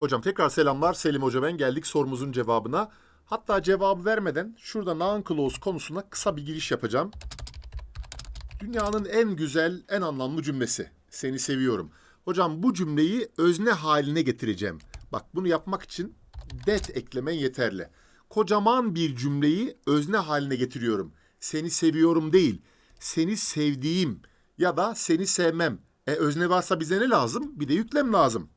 Hocam tekrar selamlar. Selim Hoca ben geldik sorumuzun cevabına. Hatta cevabı vermeden şurada noun clause konusuna kısa bir giriş yapacağım. Dünyanın en güzel, en anlamlı cümlesi. Seni seviyorum. Hocam bu cümleyi özne haline getireceğim. Bak bunu yapmak için that eklemen yeterli. Kocaman bir cümleyi özne haline getiriyorum. Seni seviyorum değil. Seni sevdiğim ya da seni sevmem. E özne varsa bize ne lazım? Bir de yüklem lazım.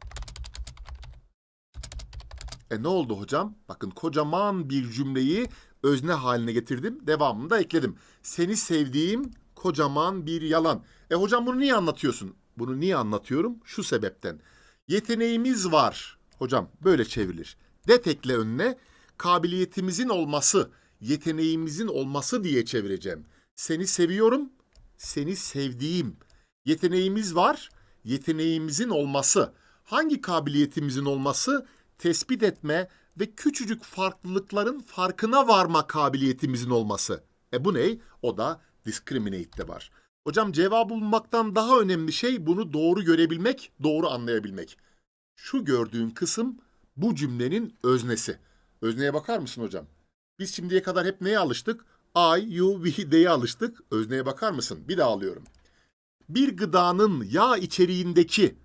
E ne oldu hocam? Bakın kocaman bir cümleyi özne haline getirdim. Devamını da ekledim. Seni sevdiğim kocaman bir yalan. E hocam bunu niye anlatıyorsun? Bunu niye anlatıyorum? Şu sebepten. Yeteneğimiz var. Hocam böyle çevrilir. Det ekle önüne kabiliyetimizin olması, yeteneğimizin olması diye çevireceğim. Seni seviyorum, seni sevdiğim. Yeteneğimiz var, yeteneğimizin olması. Hangi kabiliyetimizin olması? Tespit etme ve küçücük farklılıkların farkına varma kabiliyetimizin olması. E bu ne? O da discriminate'de var. Hocam cevabı bulmaktan daha önemli şey bunu doğru görebilmek, doğru anlayabilmek. Şu gördüğün kısım bu cümlenin öznesi. Özneye bakar mısın hocam? Biz şimdiye kadar hep neye alıştık? I, you, we, they'e alıştık. Özneye bakar mısın? Bir daha alıyorum. Bir gıdanın yağ içeriğindeki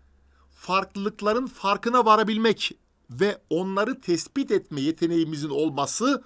farklılıkların farkına varabilmek ve onları tespit etme yeteneğimizin olması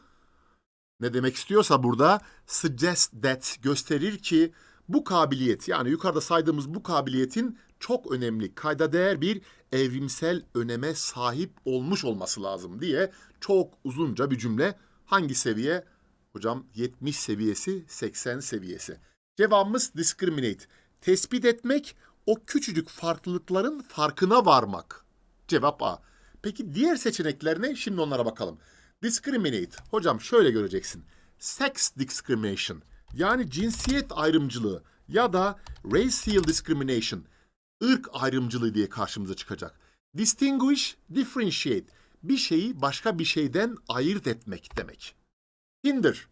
ne demek istiyorsa burada suggest that gösterir ki bu kabiliyet yani yukarıda saydığımız bu kabiliyetin çok önemli, kayda değer bir evrimsel öneme sahip olmuş olması lazım diye çok uzunca bir cümle. Hangi seviye? Hocam 70 seviyesi, 80 seviyesi. Cevabımız discriminate. Tespit etmek, o küçücük farklılıkların farkına varmak. Cevap A. Peki diğer seçenekler ne? Şimdi onlara bakalım. Discriminate. Hocam şöyle göreceksin. Sex discrimination. Yani cinsiyet ayrımcılığı ya da racial discrimination. ırk ayrımcılığı diye karşımıza çıkacak. Distinguish, differentiate. Bir şeyi başka bir şeyden ayırt etmek demek. Hinder.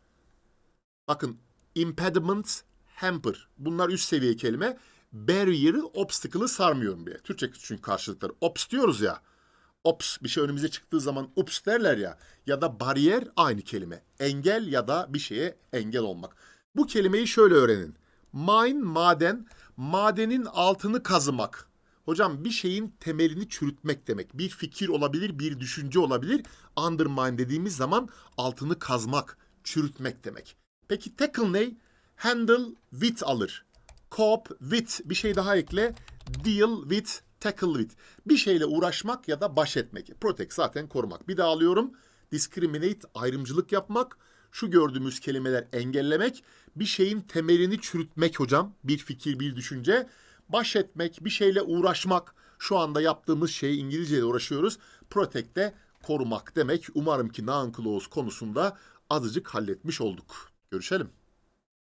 Bakın impediment, hamper. Bunlar üst seviye kelime. Barrier'ı, obstacle'ı sarmıyorum bile. Türkçe çünkü karşılıkları. Ops diyoruz ya. Ops bir şey önümüze çıktığı zaman ups derler ya. Ya da bariyer aynı kelime. Engel ya da bir şeye engel olmak. Bu kelimeyi şöyle öğrenin. Mine maden, madenin altını kazımak. Hocam bir şeyin temelini çürütmek demek. Bir fikir olabilir, bir düşünce olabilir. Undermine dediğimiz zaman altını kazmak, çürütmek demek. Peki tackle ne? Handle with alır. Cope with bir şey daha ekle. Deal with, tackle with. Bir şeyle uğraşmak ya da baş etmek. Protect zaten korumak. Bir daha alıyorum. Discriminate ayrımcılık yapmak. Şu gördüğümüz kelimeler engellemek. Bir şeyin temelini çürütmek hocam. Bir fikir, bir düşünce. Baş etmek, bir şeyle uğraşmak. Şu anda yaptığımız şeyi İngilizceyle uğraşıyoruz. Protect de korumak demek. Umarım ki noun clause konusunda azıcık halletmiş olduk. Görüşelim.